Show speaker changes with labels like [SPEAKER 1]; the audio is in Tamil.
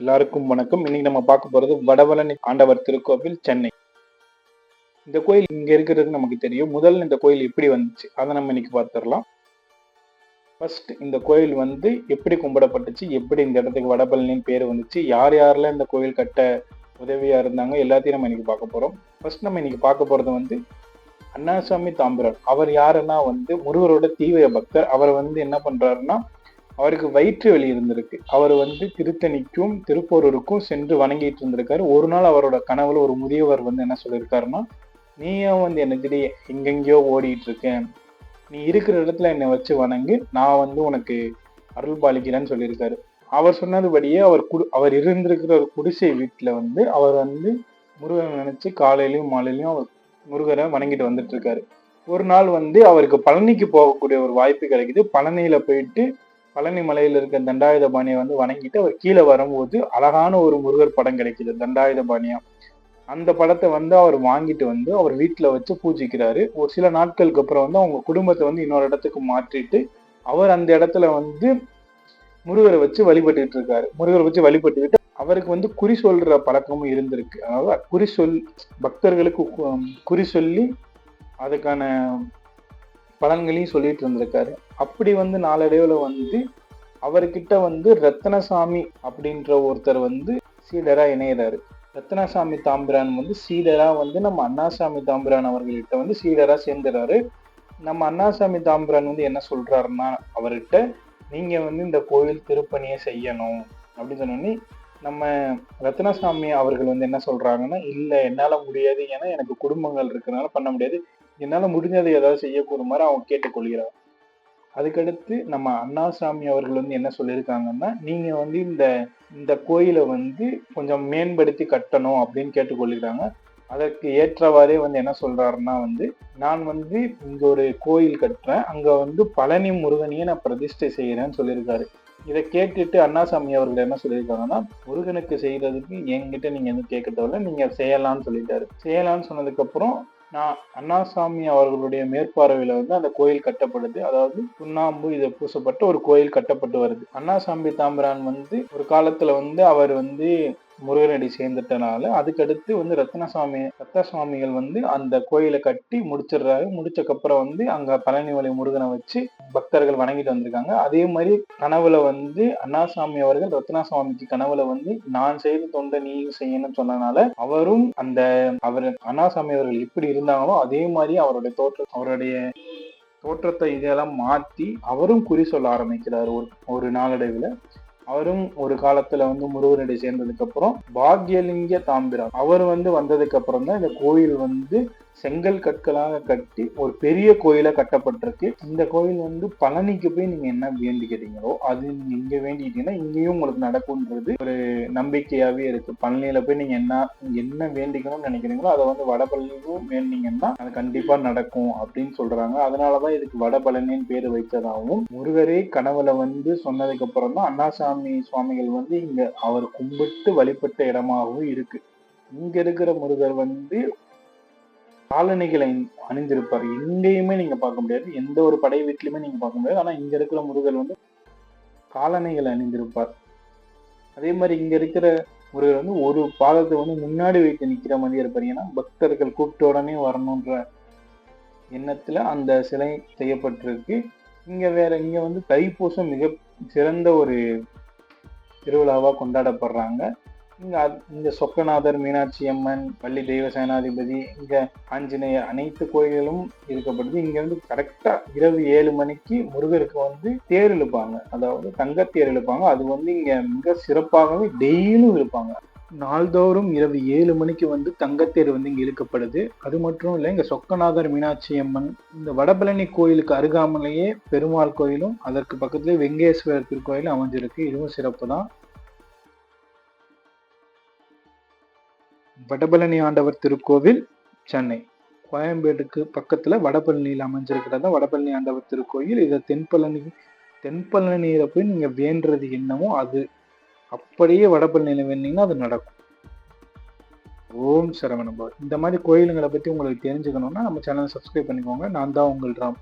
[SPEAKER 1] எல்லாருக்கும் வணக்கம். இன்னைக்கு நம்ம பார்க்க போறது வடவலன் ஆண்டவர் திருக்கோவில் சென்னை. இந்த கோயில் இங்க இருக்கிறது நமக்கு தெரியும். முதல்ல இந்த கோயில் எப்படி வந்துச்சு? அதை நம்ம இன்னைக்கு பார்த்துடலாம். ஃபர்ஸ்ட் இந்த கோயில் வந்து எப்படி கும்பிடப்பட்டுச்சு? எப்படி இந்த இடத்துக்கு வடபழனின்னு பேர் வந்துச்சு? யார் யாரெல்லாம் இந்த கோயில் கட்ட உதவியா இருந்தாங்க? எல்லாத்தையும் நம்ம இன்னைக்கு பார்க்க போறோம். ஃபர்ஸ்ட் நம்ம இன்னைக்கு பார்க்க போறது வந்து அண்ணாசாமி தாம்பரன் அவர் யாருன்னா வந்து முருகரோட தீவிர பக்தர். அவர் வந்து என்ன பண்றாருன்னா அவருக்கு வயிற்று வலி இருந்திருக்கு. அவர் வந்து திருத்தணிக்கும் திருப்போரூருக்கும் சென்று வணங்கிட்டு இருந்திருக்காரு. ஒரு நாள் அவரோட கனவுல ஒரு முதியவர் வந்து என்ன சொல்லியிருக்காருன்னா நீயும் வந்து என்னை திடீர் எங்கெங்கேயோ ஓடிட்டு இருக்கேன். நீ இருக்கிற இடத்துல என்னை வச்சு வணங்கு. நான் வந்து உனக்கு அருள் பாலிக்கிறேன்னு சொல்லியிருக்காரு அவர் சொன்னதுபடியே அவர் குடு அவர் இருந்திருக்கிற ஒரு குடிசை வீட்டில் வந்து அவர் வந்து முருகனை நினைச்சு காலையிலயும் மாலையிலயும் அவர் முருகரை வணங்கிட்டு வந்துட்டு இருக்காரு. ஒரு நாள் வந்து அவருக்கு பழனிக்கு போகக்கூடிய ஒரு வாய்ப்பு கிடைக்குது. பழனியில போயிட்டு பழனி மலையில இருக்க தண்டாயுத பாணியை வந்து வணங்கிட்டு அவர் கீழே வரும்போது அழகான ஒரு முருகர் படம் கிடைக்குது தண்டாயுத பாணியா. அந்த படத்தை வந்து அவர் வாங்கிட்டு வந்து அவர் வீட்டில் வச்சு பூஜிக்கிறாரு. ஒரு சில நாட்களுக்கு அப்புறம் வந்து அவங்க குடும்பத்தை வந்து இன்னொரு இடத்துக்கு மாற்றிட்டு அவர் அந்த இடத்துல வந்து முருகரை வச்சு வழிபட்டுக்கிட்டு இருக்காரு. முருகரை வச்சு வழிபட்டுக்கிட்டு அவருக்கு வந்து குறி சொல்ற பழக்கமும் இருந்திருக்கு. அதாவது குறி சொல் பக்தர்களுக்கு குறி சொல்லி அதுக்கான பலன்களையும் சொல்லிட்டு இருந்திருக்காரு. அப்படி வந்து நாளடைவில் வந்து அவர்கிட்ட வந்து ரத்னசாமி அப்படின்ற ஒருத்தர் வந்து சீடராக இணையறாரு. ரத்னசாமி தாம்பிரான் வந்து சீடராக வந்து நம்ம அண்ணாசாமி தாம்பிரான் அவர்கள்ட்ட வந்து சீடராக சேர்ந்துறாரு. நம்ம அண்ணாசாமி தாம்பிரான் வந்து என்ன சொல்றாருன்னா அவர்கிட்ட நீங்கள் வந்து இந்த கோயில் திருப்பணியை செய்யணும் அப்படின்னு சொன்னோடனே நம்ம ரத்னசாமி அவர்கள் வந்து என்ன சொல்றாங்கன்னா இல்லை என்னால் முடியாது. ஏன்னா எனக்கு குடும்பங்கள் இருக்கிறனால பண்ண முடியாது. என்னால் முடிஞ்சதை ஏதாவது செய்யக்கூடுமாறு அவங்க கேட்டுக்கொள்கிறார் அதுக்கடுத்து நம்ம அண்ணாசாமி அவர்கள் வந்து என்ன சொல்லியிருக்காங்கன்னா நீங்கள் வந்து இந்த இந்த கோயிலை வந்து கொஞ்சம் மேம்படுத்தி கட்டணும் அப்படின்னு கேட்டுக்கொள்கிறாங்க. அதற்கு ஏற்றவாறே வந்து என்ன சொல்றாருன்னா வந்து நான் வந்து இங்க ஒரு கோயில் கட்டுறேன் அங்க வந்து பழனி முருகனையே நான் பிரதிஷ்டை செய்யறேன்னு சொல்லியிருக்காரு. இதை கேட்டுட்டு அண்ணாசாமி அவர்கள் என்ன சொல்லியிருக்காங்கன்னா முருகனுக்கு செய்யறதுக்கு என்கிட்ட நீங்க எதுவும் கேட்க தேவையில்ல நீங்க செய்யலாம்னு சொல்லிட்டாரு. செய்யலாம்னு சொன்னதுக்கு அப்புறம் நான் அண்ணாசாமி அவர்களுடைய மேற்பார்வையில வந்து அந்த கோயில் கட்டப்படுது. அதாவது சுண்ணாம்பு இதை பூசப்பட்டு ஒரு கோயில் கட்டப்பட்டு வருது. அண்ணாசாமி தாம்பரான் வந்து ஒரு காலத்துல வந்து அவர் வந்து முருகனடி சேர்ந்துட்டனால அதுக்கடுத்து வந்து ரத்னசாமி ரத்னசாமிகள் வந்து அந்த கோயிலை கட்டி முடிச்சிடுறாரு. முடிச்சக்கப்புறம் வந்து அங்க பழனிமலை முருகனை வச்சு பக்தர்கள் வணங்கிட்டு வந்திருக்காங்க. அதே மாதிரி கனவுல வந்து அண்ணாசாமி அவர்கள் ரத்னாசாமிக்கு கனவுல வந்து நான் செய்த தொண்டை நீயும் செய்யணும்னு சொன்னனால அவரும் அந்த அவர் அண்ணாசாமி அவர்கள் எப்படி இருந்தாங்களோ அதே மாதிரி அவருடைய தோற்றம் அவருடைய தோற்றத்தை இதெல்லாம் மாற்றி அவரும் குறி சொல்ல ஆரம்பிக்கிறார் ஒரு ஒரு நாளடைவில். அவரும் ஒரு காலத்துல வந்து முருகனடி சேர்ந்ததுக்கு அப்புறம் பாக்யலிங்க தாம்பிரம். அவர் வந்து வந்ததுக்கு அப்புறம் தான் இந்த கோயில் வந்து செங்கல் கற்களாக கட்டி ஒரு பெரிய கோயிலா கட்டப்பட்டிருக்கு. இந்த கோயில் வந்து பழனிக்கு போய் நீங்க என்ன வேண்டிக்கிறீங்களோ அது நீங்க இங்க வேண்டிக்கிட்டீங்கன்னா இங்கேயும் உங்களுக்கு நடக்கும்ன்றது ஒரு நம்பிக்கையாவே இருக்கு. பழனியில போய் நீங்க என்ன என்ன வேண்டிக்கணும்னு நினைக்கிறீங்களோ அதை வந்து வடபழனியும் வேண்டிங்கன்னா அது கண்டிப்பா நடக்கும் அப்படின்னு சொல்றாங்க. அதனாலதான் இதுக்கு வடபழனின்னு பேர் வைத்ததாகவும் முருகரே கனவுல வந்து சொன்னதுக்கு அப்புறம் தான் அண்ணாசாமி சுவாமிகள் வந்து இங்க அவர் கும்பிட்டு வழிபட்ட இடமாகவும் இருக்கு. இங்க இருக்கிற முருகர் வந்து காலணிகளை அணிந்திருப்பார். எங்கேயுமே நீங்க பார்க்க முடியாது. எந்த ஒரு படை வீட்லயுமே நீங்க பார்க்க முடியாது. ஆனா இங்க இருக்கிற முருகர் வந்து காலணிகளை அணிந்திருப்பார். அதே மாதிரி இங்க இருக்கிற முருகர் வந்து ஒரு பாதத்தை வந்து முன்னாடி வைத்து நிக்கிற மாதிரி இருப்பார். ஏன்னா பக்தர்கள் கூப்பிட்ட உடனே வரணுன்ற எண்ணத்துல அந்த சிலை செய்யப்பட்டிருக்கு. இங்க வேற இங்க வந்து தைப்பூசம் மிக சிறந்த ஒரு திருவிழாவா கொண்டாடப்படுறாங்க. இங்கே அத்- சொக்கநாதர் மீனாட்சி அம்மன் பள்ளி தெய்வ சேனாதிபதி இங்க ஆஞ்சநேயர் அனைத்து கோயில்களும் இருக்கப்படுது இங்க வந்து கரெக்டா இரவு ஏழு மணிக்கு முருகருக்கு வந்து தேர் இழுப்பாங்க. அதாவது தங்கத்தேர் இழுப்பாங்க. அது வந்து இங்க மிக சிறப்பாகவே டெய்லியும் இழுப்பாங்க. நாள்தோறும் இரவு ஏழு மணிக்கு வந்து தங்கத்தேர் வந்து இங்க இழுக்கப்படுது அது மட்டும் இல்லை இங்க சொக்கநாதர் மீனாட்சி அம்மன் இந்த வடபழனி கோயிலுக்கு அருகாமலேயே பெருமாள் கோயிலும் அதற்கு பக்கத்துலேயே வெங்கேஸ்வரர் திருக்கோயிலும் அமைஞ்சிருக்கு. இதுவும் சிறப்பு தான் வடபழனி ஆண்டவர் திருக்கோவில் சென்னை. கோயம்பேட்டுக்கு பக்கத்துல வடபழனியில் அமைஞ்சிருக்கிறதா? வடபழனி ஆண்டவர் திருக்கோயில். இதை தென்பழனி தென்பழனியில போய் நீங்க வேண்டுறது என்னமோ அது. அப்படியே வடபழனியில வேண்டிங்கன்னா அது நடக்கும். ஓம் சரவணபவர் இந்த மாதிரி கோயிலுங்களை பத்தி உங்களுக்கு தெரிஞ்சுக்கணும்னா நம்ம சேனலை சப்ஸ்கிரைப் பண்ணிக்கோங்க. நான் தான் உங்கள் ராம்.